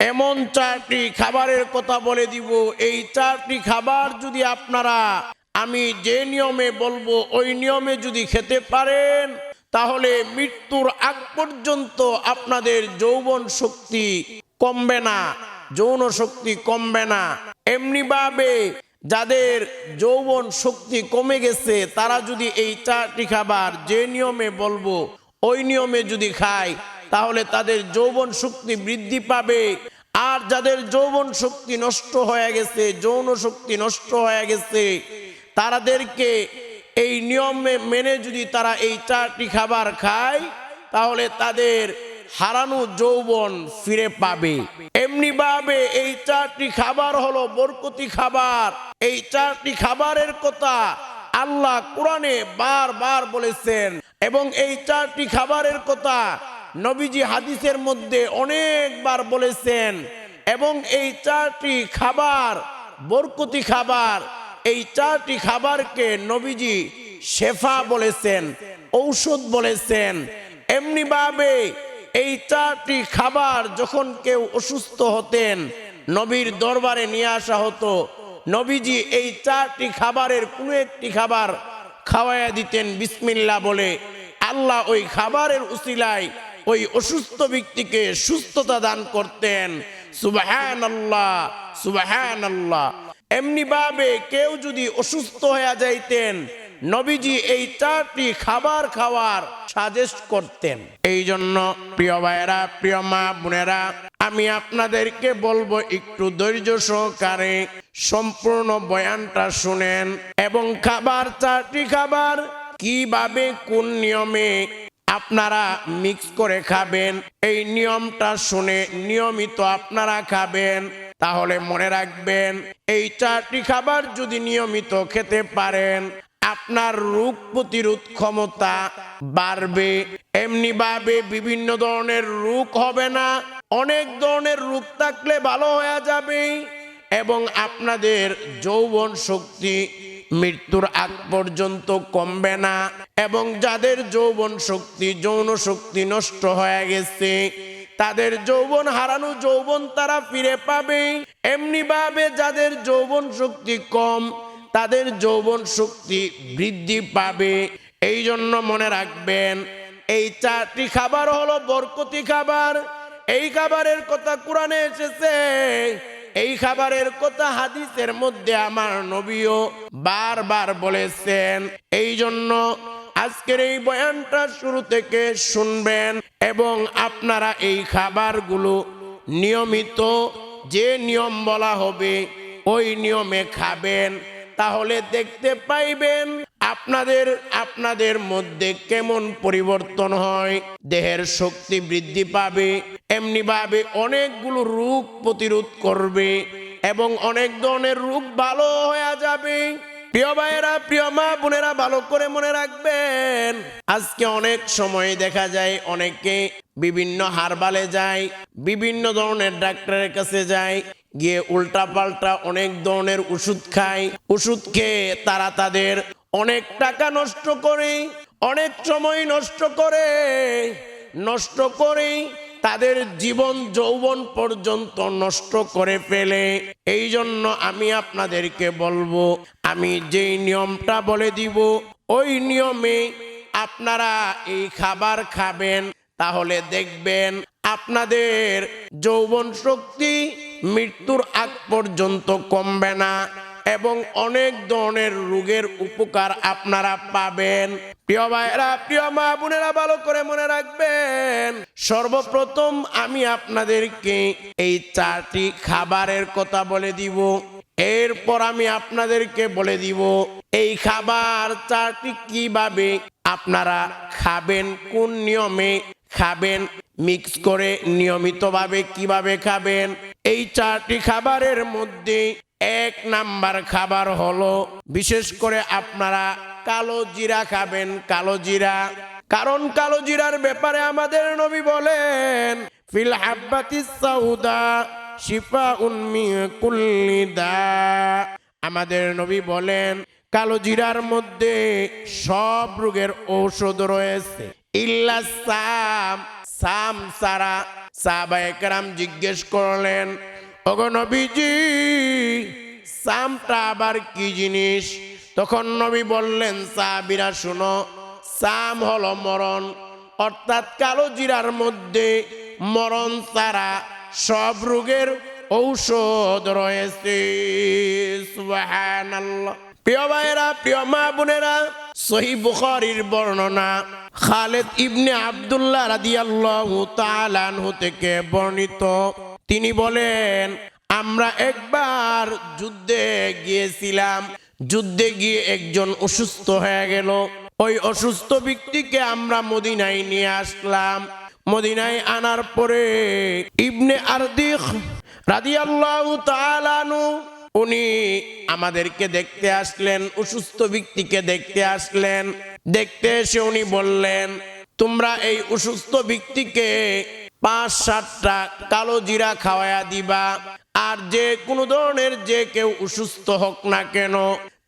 এমন চারটি খাবারের কথা বলে দিব। এই চারটি খাবার যদি আপনারা, আমি যে নিয়মে বলব, ওই নিয়মে যদি খেতে পারেন, তাহলে মৃত্যুর আগ পর্যন্ত আপনাদের যৌবন শক্তি কমবে না, যৌন শক্তি কমবে না। এমনিভাবে যাদের যৌবন শক্তি কমে গেছে, তারা যদি এই চারটি খাবার যে নিয়মে বলব, ওই নিয়মে যদি খায় তাহলে তাদের যৌবন শক্তি বৃদ্ধি পাবে। আর যাদের যৌবন শক্তি নষ্ট হয়ে গেছে, যৌন শক্তি নষ্ট হয়ে গেছে তাদেরকে এই নিয়মে মেনে যদি তারা এই চারটি খাবার খায়, তাহলে তাদের হারানো যৌবন ফিরে পাবে। এমনি ভাবে এই চারটি খাবার হলো বরকতি খাবার। এই চারটি খাবারের কথা আল্লাহ কোরআনে বারবার বলেছেন এবং এই চারটি খাবারের কথা নবীজি হাদিসের মধ্যে অনেকবার বলেছেন, এবং এই চারটি খাবার, বরকতি খাবার, এই চারটি খাবারকে নবীজি শেফা বলেছেন, ঔষধ বলেছেন। এমনি ভাবে এই চারটি খাবার যখন কেউ অসুস্থ হতেন, নবীর দরবারে নিয়ে আসা হতো। নবীজি এই চারটি খাবারের কোনো একটি খাবার খাওয়াইয়া দিতেন বিসমিল্লা বলে। আল্লাহ ওই খাবারের উসিলায় ওই অসুস্থ ব্যক্তিকে সুস্থতা দান করতেন। সুবাহান আল্লাহ সুবাহান আল্লাহ এমনি ভাবে কেউ যদি অসুস্থ হয়ে যাইতেন, নবীজি এই চারটি খাবার খাওয়ার সাজেস্ট করতেন। এই জন্য প্রিয় ভাইয়েরা, প্রিয় মা বোনেরা, আমি আপনাদেরকে বলব একটু ধৈর্য সহকারে সম্পূর্ণ বয়ানটা শুনেন এবং খাবার, চারটি খাবার কীভাবে, কোন নিয়মে আপনারা মিক্স করে খাবেন। এই নিয়মটা শুনে নিয়মিত আপনারা খাবেন। তাহলে মনে রাখবেন, এই চারটি খাবার যদি নিয়মিত খেতে পারেন, আপনার রোগ প্রতিরোধ ক্ষমতা বাড়বে। এমনি ভাবে বিভিন্ন ধরনের রোগ হবে না। অনেক ধরনের রোগ থাকলে ভালো হয়ে যাবে এবং আপনাদের যৌবন শক্তি মৃত্যুর আগ পর্যন্ত কমবে না। এবং যাদের যৌবন শক্তি, যৌন শক্তি নষ্ট হয়ে গেছে, তাদের যৌবন হারানো যৌবন তারা ফিরে পাবে। এমনি ভাবে যাদের যৌবন শক্তি কম, তাদের যৌবন শক্তি বৃদ্ধি পাবে। এই জন্য মনে রাখবেন, এই চারটি খাবার হলো বরকতি খাবার। এই খাবারের কথা কোরআনে এসেছে এই খাবারের কথা হাদিসের মধ্যে আমার নবীও বারবার বলেছেন। এই জন্য আজকের এই বয়ানটা শুরু থেকে শুনবেন এবং আপনারা এই খাবারগুলো নিয়মিত যে নিয়ম বলা হবে ওই নিয়মে খাবেন, তাহলে দেখতে পাইবেন আপনাদের আপনাদের মধ্যে কেমন পরিবর্তন হয়, দেহের শক্তি বৃদ্ধি পাবে এমনি ভাবে অনেকগুলো রোগ প্রতিরোধ করবে এবং অনেক ধরনের রোগ ভালো হয়ে যাবে। প্রিয় ভাইয়েরা, প্রিয় মা বোনেরা, ভালো করে মনে রাখবেন, আজকে অনেক সময় দেখা যায় অনেকে বিভিন্ন হারবালে যায়, বিভিন্ন ধরনের ডাক্তারের কাছে যায়, গিয়ে উল্টা পাল্টা অনেক ধরনের ওষুধ খায়, ওষুধ খেয়ে তারা তাদের অনেক টাকা নষ্ট করে, অনেক সময় নষ্ট করে নষ্ট করে তাদের জীবন যৌবন পর্যন্ত নষ্ট করে ফেলে। এই জন্য আমি আপনাদেরকে বলব, আমি যেই নিয়মটা বলে দিব, ওই নিয়মে আপনারা এই খাবার খাবেন, তাহলে দেখবেন আপনাদের যৌবন শক্তি মৃত্যুর আগ পর্যন্ত কমবে না এবং অনেক ধরনের রোগের উপকার আপনারা পাবেন। প্রিয় ভাইরা প্রিয় মা বোনেরা, ভালো করে মনে রাখবেন, সর্বপ্রথম আমি আপনাদেরকে এই চারটি খাবারের কথা বলে দিব। এরপর আমি আপনাদেরকে বলে দিব, এই খাবার চারটি কীভাবে আপনারা খাবেন, কোন নিয়মে খাবেন, মিক্স করে নিয়মিতভাবে কীভাবে খাবেন। এই চারটি খাবারের মধ্যে এক নাম্বার খাবার হলো, বিশেষ করে আপনারা কালো জিরা খাবেন, কালো জিরা। কারণ কালো জিরার ব্যাপারে আমাদের নবী বলেন, ফিল হাব্বাতিস সাউদা শিফা উন্মি কুল্লিদা আমাদের নবী বলেন, কালো জিরার মধ্যে সব রোগের ঔষধ রয়েছে। ইল্লা সাম সাম সারা সাহাবা একরাম জিজ্ঞেস করলেন, ওগো নবীজি, সামটা আবার কি জিনিস? তখন নবী বললেন সাহাবিরা শুনো, সাম হলো মরণ। অর্থাৎ কালো জিরার মধ্যে মরণ ছাড়া সব রোগের ঔষধ রয়েছে। প্রিয় ভাইয়েরা, প্রিয় মা বোনেরা, সহি বুখারীর বর্ণনা খালেদ ইবনে আব্দুল্লাহ রাদিয়াল্লাহু তাআলা আনহু থেকে বর্ণিত। তিনি বলেন, আমরা একবার যুদ্ধে গিয়েছিলাম যুদ্ধে গিয়ে একজন অসুস্থ হয়ে গেল। ওই অসুস্থ ব্যক্তিকে আমরা মদিনায় নিয়ে আসলাম। মদিনায় আনার পরে ইবনে তাআলা উনি আমাদেরকে দেখতে আসলেন, অসুস্থ ব্যক্তিকে দেখতে আসলেন। দেখতে এসে উনি বললেন, তোমরা এই অসুস্থ ব্যক্তিকে পাঁচ সাতটা কালো জিরা খাওয়ায়া দিবা। আর যে কোনো ধরনের যে কেউ অসুস্থ হোক না কেন,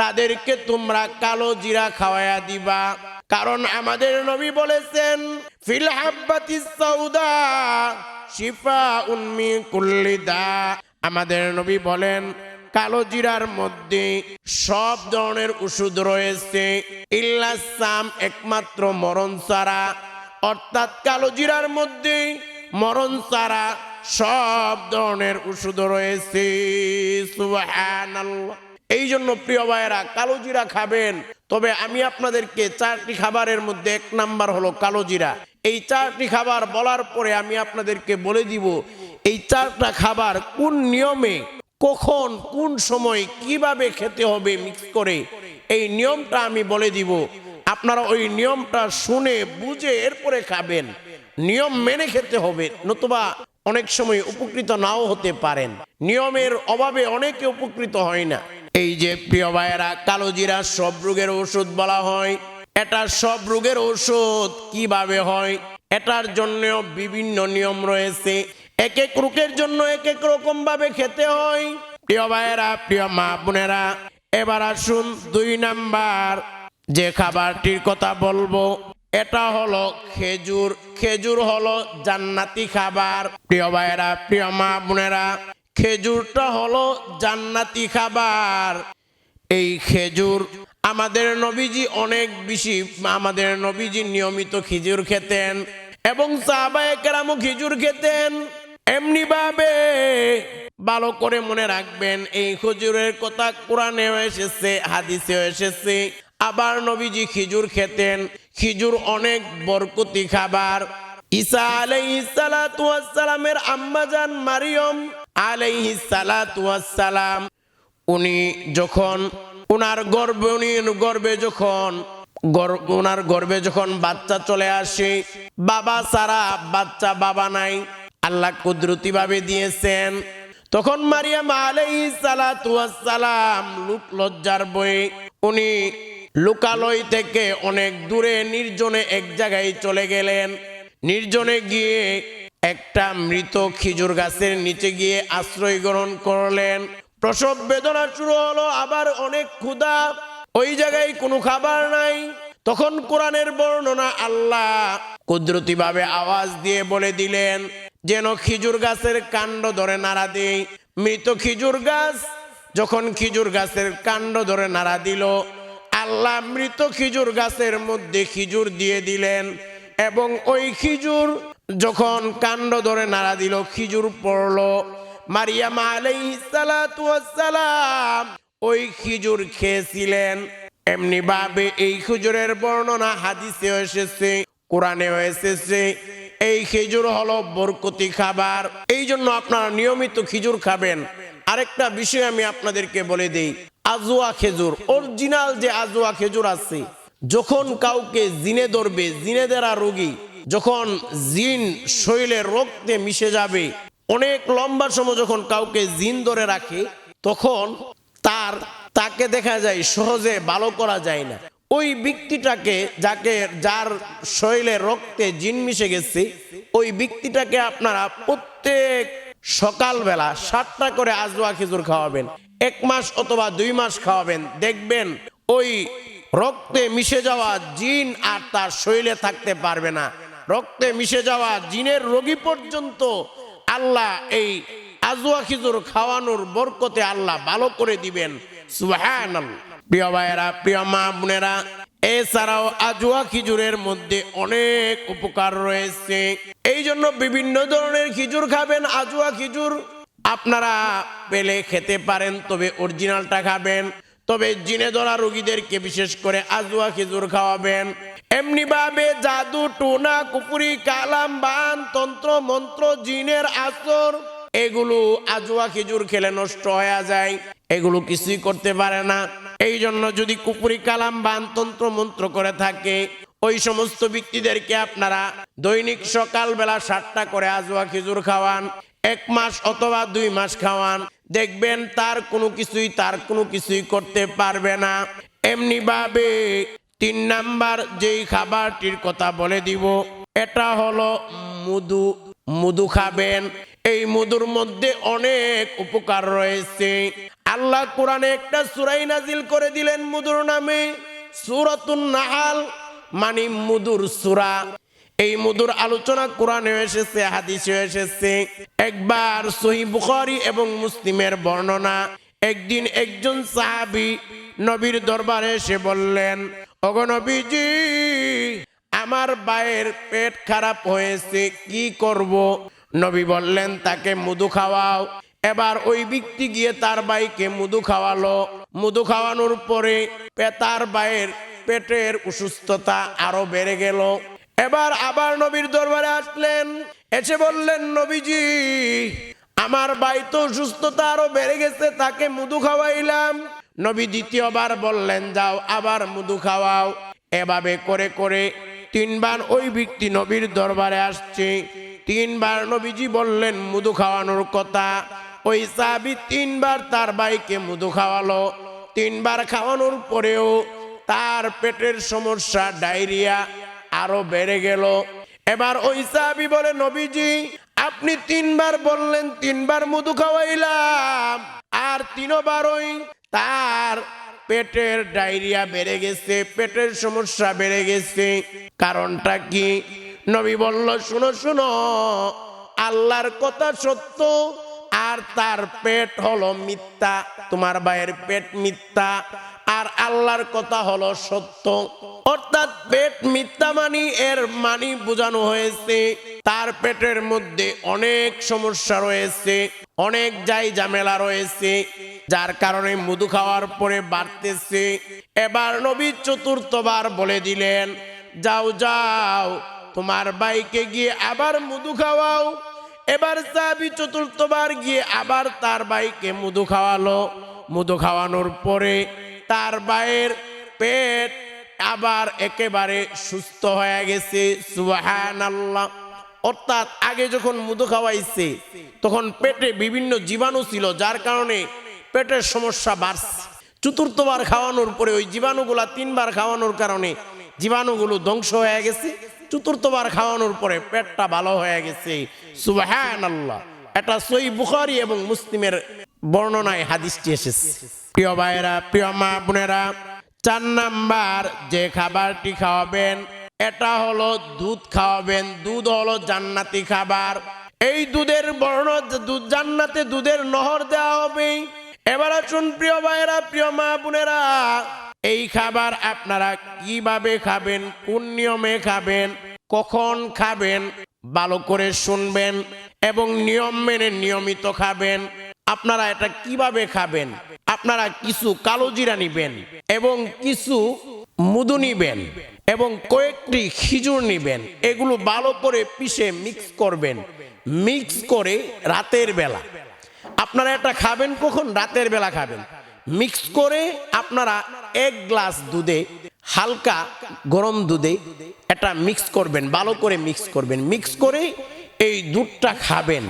তাদেরকে তোমরা কালো জিরা খাওয়ায়া দিবা। কারণ আমাদের নবী বলেছেন, ফিল হাব্বাতিস সাউদা শিফা উন্মি আমাদের নবী বলেন, কালো জিরার মধ্যে সব ধরনের ওষুধ রয়েছে ইল্লাসাম একমাত্র মরণ ছাড়া অর্থাৎ কালো জিরার মধ্যে মরণ ছাড়া সব ধরনের ওষুধ রয়েছে। এই জন্য প্রিয় ভাইয়েরা কালো জিরা খাবেন। তবে আমি আপনাদেরকে চারটি খাবারের মধ্যে এক নাম্বার হলো কালো জিরা এই চারটি খাবার বলার পরে আমি আপনাদেরকে বলে দিব, এই চারটা খাবার কোন নিয়মে, কখন, কোন সময় কীভাবে খেতে হবে মিক্স করে, এই নিয়মটা আমি বলে দিব। আপনারা ওই নিয়মটা শুনে বুঝে এরপরে খাবেন। নিয়ম মেনে খেতে হবে, নতুবা অনেক সময় উপকৃত নাও হতে পারেন। নিয়মের অভাবে অনেকে উপকৃত হয় না। এই যে প্রিয় ভাইয়েরা, কালো জিরা সব রোগের ওষুধ বলা হয়। এটা সব রোগের ওষুধ কীভাবে হয়? এটার জন্য বিভিন্ন নিয়ম রয়েছে। এক এক রোগের জন্য এক এক রকম ভাবে খেতে হয়। প্রিয় ভাইয়েরা, প্রিয় মা বোনেরা, এবার আসুন দুই নাম্বার যে খাবারটির কথা বলব। এটা হলো খেজুর। খেজুর হলো জান্নাতি খাবার। প্রিয় ভাইয়েরা, প্রিয় মা বোনেরা, খেজুরটা হলো জান্নাতি খাবার। এই খেজুর আমাদের নবীজি অনেক বেশি, আমাদের নবীজি নিয়মিত খেজুর খেতেন এবং সাহাবায়ে কেরামও খেজুর খেতেন। এমনি ভাবে ভালো করে মনে রাখবেন, এই খেজুরের কথা কোরআনেও এসেছে, হাদিসেও এসেছে। আবার নবীজি খেজুর খেতেন। খেজুর অনেক বরকতি খাবার। ঈসা আলাইহিস সালাতু ওয়াস সালামের আম্মাজান মারিয়ম আলাইহিস সালাতু সালাম উনি যখন ওনার গর্বে, উনি গর্বে যখন ওনার গর্বে যখন বাচ্চা চলে আসে, বাবা সারা বাচ্চা বাবা নাই, আল্লাহ কুদরতি ভাবে দিয়েছেন। তখন মারিয়াম ওয়াস সালাম লুক লজ্জার বই উনি লোকালয় থেকে অনেক দূরে নির্জনে এক জায়গায় চলে গেলেন। নির্জনে গিয়ে একটা মৃত খেজুর গাছের নিচে গিয়ে আশ্রয় গ্রহণ করলেন। প্রসব বেদনা শুরু হলো, আবার অনেক ক্ষুধা। ওই জায়গায় কোনো খাবার নাই। তখন কোরআনের বর্ণনা আল্লাহ কুদরতি ভাবে আওয়াজ দিয়ে বলে দিলেন, যেন খেজুর গাছের কাণ্ড ধরে নাড়া দেই। মৃত খেজুর গাছ যখন খেজুর গাছের কাণ্ড ধরে নাড়া দিল আল্লাহ মৃত খেজুর গাছের মধ্যে খেজুর দিয়ে দিলেন এবং ওই খেজুর যখন কাণ্ড ধরে নাড়া দিল, খেজুর পড়ল। মারিয়াম আলাইসালাম ওই খেজুর খেয়েছিলেন। এমনি ভাবে এই খেজুরের বর্ণনা হাদিসে এসেছে, কোরআনেও এসেছে। এই খেজুর হলো বরকতি খাবার। এই জন্য আপনারা নিয়মিত খেজুর খাবেন। আরেকটা বিষয় আমি আপনাদেরকে বলে দেই। আজুয়া খেজুর অরিজিনাল যে আজুয়া খেজুর আছে, যখন কাউকে জিনে ধরবে, জিনে দেরা রোগী, যখন জিন শরীরের রক্তে মিশে যাবে, অনেক লম্বা সময় যখন কাউকে জিন ধরে রাখে, তখন তার, তাকে দেখা যায় সহজে ভালো করা যায় না। ওই ব্যক্তিটাকে যাকে, যার শরীরে রক্তে জিন মিশে গেছে, ওই ব্যক্তিটাকে আপনারা প্রত্যেক সকালবেলা সাতটা করে আজওয়া খেজুর খাওয়াবেন। এক মাস অথবা দুই মাস খাওয়াবেন। দেখবেন ওই রক্তে মিশে যাওয়া জিন আর তার শরীরে থাকতে পারবে না। রক্তে মিশে যাওয়া জিনের রোগী পর্যন্ত আল্লাহ এই আজুয়া খিজুর খাওয়ানোর বরকতে আল্লাহ ভালো করে দিবেন। প্রিয় ভাইয়েরা, প্রিয় মা বোনেরা, এছাড়াও আজুয়া খিজুরের মধ্যে অনেক উপকার রয়েছে। এই জন্য বিভিন্ন ধরনের খিজুর খাবেন আজুয়া খিজুর আপনারা পেলে খেতে পারেন, তবে অরিজিনালটা খাবেন। তবে জিনে ধরা রোগীদেরকে বিশেষ করে আজুয়া খেজুর খাওয়াবেন। এমনি ভাবে জাদু, টুনা কুপুরি কালাম, বান, তন্ত্র, মন্ত্র, জিনের আসর, এগুলো আজুয়া খেজুর খেলে নষ্ট হয়ে যায়। এগুলো কিছুই করতে পারে না। এই জন্য যদি কুপুরি কালাম, বান, তন্ত্র, মন্ত্র করে থাকে, ওই সমস্ত ব্যক্তিদেরকে আপনারা দৈনিক সকালবেলা সাতটা করে আজুয়া খেজুর খাওয়ান। এক মাস অথবা দুই মাস খাওয়ান। দেখবেন তার কোনো কিছুই, তার কোনো কিছুই করতে পারবে না। এমনি ভাবে তিন নাম্বার যেই খাবারটির কথা বলে দিব, এটা হলো মধু। মধু খাবেন। এই মধুর মধ্যে অনেক উপকার রয়েছে। আল্লাহ কোরআনে একটা সুরাই নাজিল করে দিলেন মধুর নামে। সুরাতুন নাহাল মানে মধুর সুরা। এই মধুর আলোচনা কোরআনে এসেছে হাদিসে এসেছে। একবার সহি বুখারী এবং মুসলিমের বর্ণনা, একদিন একজন সাহাবী নবীর দরবারে এসে বললেন অগনবীজি আমার বায়ের পেট খারাপ হয়েছে, কি করব? নবী বললেন, তাকে মধু খাওয়াও। এবার ওই ব্যক্তি গিয়ে তার বাইকে মধু খাওয়ালো। মধু খাওয়ানোর পরে তার বায়ের পেটের অসুস্থতা আরও বেড়ে গেল। এবার আবার নবীর দরবারে আসলেন। এসে বললেন, নবীজি, আমার ভাই তো সুস্থতা আরও বেড়ে গেছে, তাকে মধু খাওয়াইলাম। নবী দ্বিতীয়বার বললেন, যাও, আবার মধু খাওয়াও। এভাবে করে করে তিনবার ওই ব্যক্তি নবীর দরবারে আসছে। তিনবার নবীজি বললেন, মধু খাওয়ানোর কথা। ওই সাহাবি তিনবার তার ভাইকে মধু খাওয়ালো। তিনবার খাওয়ানোর পরেও তার পেটের সমস্যা, ডায়রিয়া আরও বেড়ে গেল। এবার ওই সাহাবি বলে, নবীজি, আপনি তিনবার বললেন, তিনবার মধু খাওয়াইলাম, আর তিনবারই তার পেটের ডায়রিয়া বেড়ে গেছে, পেটের সমস্যা বেড়ে গেছে। কারণটা কি? নবী বলল, শুনো শুনো, আল্লাহর কথা সত্য, আর তার পেট হলো মিথ্যা, তোমার ভাইয়ের পেট মিথ্যা, আর আল্লাহর কথা হলো সত্য। অর্থাৎ পেট মিথ্যা মানি, এর মানি বোঝানো হয়েছে। তার পেটের মধ্যে অনেক সমস্যা রয়েছে, অনেক যাই ঝামেলা রয়েছে, যার কারণে মধু খাওয়ার পরে বাড়তেছে। এবার নবী চতুর্থবার বলে দিলেন, যাও যাও, তোমার বাইকে গিয়ে আবার মধু খাওয়াও। এবার সাবি চতুর্থবার গিয়ে আবার তার বাইকে মধু খাওয়ালো। মধু খাওয়ানোর পরে তার বাইয়ের পেট আবার একেবারে সুস্থ হয়ে গেছে সুবাহান আল্লাহ অর্থাৎ আগে যখন মধু খাওয়াইছে, তখন পেটে বিভিন্ন জীবাণু ছিল, যার কারণে পেটের সমস্যা বাড়ছে। চতুর্থবার খাওয়ানোর পরে ওই জীবাণুগুলা তিনবার খাওয়ানোর কারণে জীবাণুগুলো ধ্বংস হয়ে গেছে। চতুর্থবার খাওয়ানোর পরে পেটটা ভালো হয়ে গেছে সুবাহান আল্লাহ এটা সই বুখারি এবং মুসলিমের বর্ণনায় হাদিসটি এসেছে। প্রিয় ভাইয়েরা, প্রিয় মা বোনেরা চার নাম্বার, যে খাবারটি খাওয়াবেন, এটা হলো দুধ খাওয়াবেন। দুধ হলো জান্নাতি খাবার। এই দুধের বর্ণ, দুধ জান্নাতে দুধের নহর দেওয়া হবে। এবার আসুন প্রিয় ভাইয়েরা, প্রিয় মা বোনেরা, এই খাবার আপনারা কীভাবে খাবেন, কোন নিয়মে খাবেন, কখন খাবেন, ভালো করে শুনবেন এবং নিয়ম মেনে নিয়মিত খাবেন। আপনারা এটা কীভাবে খাবেন? আপনারা কিছু কালো জিরা নিবেন এবং কিছু মধু নিবেন এবং কয়েকটি খিজুর নিবেন। এগুলো ভালো করে পিষে মিক্স করবেন। মিক্স করে রাতের বেলা। আপনারা এটা খাবেন কখন? রাতের বেলা খাবেন। মিক্স করে আপনারা এক গ্লাস দুধে, হালকা গরম দুধে এটা মিক্স করবেন, ভালো করে মিক্স করবেন। মিক্স করে এই দুধটা খাবেন।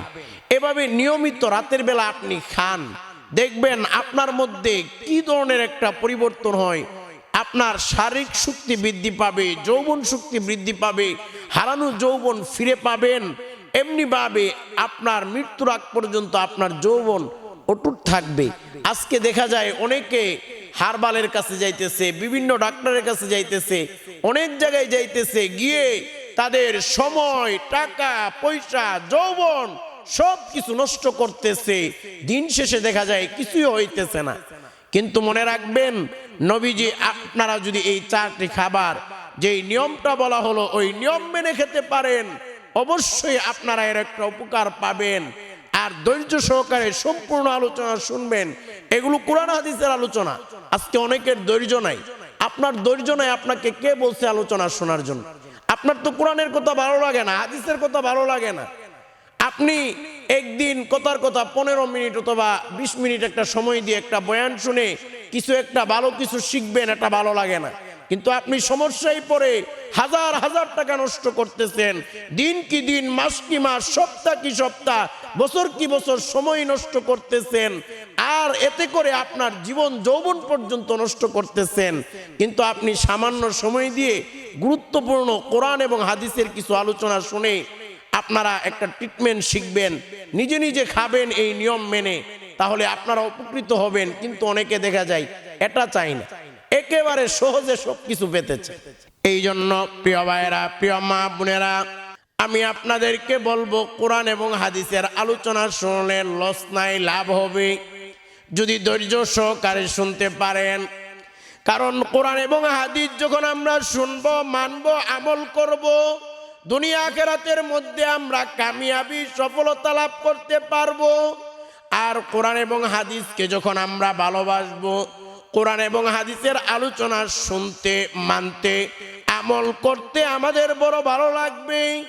এভাবে নিয়মিত রাতের বেলা আপনি খান। দেখবেন আপনার মধ্যে কি ধরনের একটা পরিবর্তন হয়? আপনার শারীরিক শক্তি বৃদ্ধি পাবে, যৌবন শক্তি বৃদ্ধি পাবে, হারানো যৌবন ফিরে পাবেন। এমনি ভাবে আপনার মৃত্যুর আগ পর্যন্ত আপনার যৌবন অটুট থাকবে। আজকে দেখা যায় অনেকে হারবালের কাছে যাইতেছে, বিভিন্ন ডাক্তারের কাছে যাইতেছে, অনেক জায়গায় যাইতেছে, গিয়ে তাদের সময়, টাকা, পয়সা, যৌবন সব কিছু নষ্ট করতেছে। দিন শেষে দেখা যায় কিছুই হইতেছে না। কিন্তু মনে রাখবেন, নবীজি, আপনারা যদি এই চারটি খাবার, যেই নিয়মটা বলা হলো, ওই নিয়ম মেনে খেতে পারেন। অবশ্যই আপনারা এর একটা উপকার পাবেন। আর ধৈর্য সহকারে সম্পূর্ণ আলোচনা শুনবেন। এগুলো কোরআন হাদিসের আলোচনা। আজকে অনেকের ধৈর্য নাই। আপনার ধৈর্য নাই, আপনাকে কে বলছে আলোচনা শোনার জন্য? আপনার তো কোরআনের কথা ভালো লাগে না, হাদিসের কথা ভালো লাগে না। আপনি একদিন কথার কথা পনেরো মিনিট অথবা বিশ মিনিট একটা সময় দিয়ে একটা বয়ান শুনে কিছু একটা ভালো কিছু শিখবেন, এটা ভালো লাগে না। কিন্তু আপনি সমস্যায় পড়ে হাজার হাজার টাকা নষ্ট করতেছেন, দিন কি দিন, মাস কি মাস, সপ্তাহ কি সপ্তাহ, বছর কি বছর সময় নষ্ট করতেছেন, আর এতে করে আপনার জীবন যৌবন পর্যন্ত নষ্ট করতেছেন। কিন্তু আপনি সামান্য সময় দিয়ে গুরুত্বপূর্ণ কোরআন এবং হাদিসের কিছু আলোচনা শুনে আপনারা একটা ট্রিটমেন্ট শিখবেন, নিজে নিজে খাবেন এই নিয়ম মেনে, তাহলে আপনারা উপকৃত হবেন, কিন্তু অনেকে দেখা যায় এটা চাই না। একেবারে সহজে সব কিছু পেতেছে। এই জন্য প্রিয় ভাইয়েরা, প্রিয় মা বোনেরা, আমি আপনাদেরকে বলব, কোরআন এবং হাদিসের আলোচনা শুনলে লস নাই, লাভ হবে। যদি ধৈর্য সহকারে শুনতে পারেন, কারণ কোরআন এবং হাদিস যখন আমরা শুনব, মানবো, আমল করব দুনিয়া আখেরাতের মধ্যে আমরা কামিয়াবি সফলতা লাভ করতে পারব। আর কোরআন এবং হাদিসকে যখন আমরা ভালোবাসব, কোরআন এবং হাদিসের আলোচনা শুনতে, মানতে, আমল করতে আমাদের বড় ভালো লাগবে।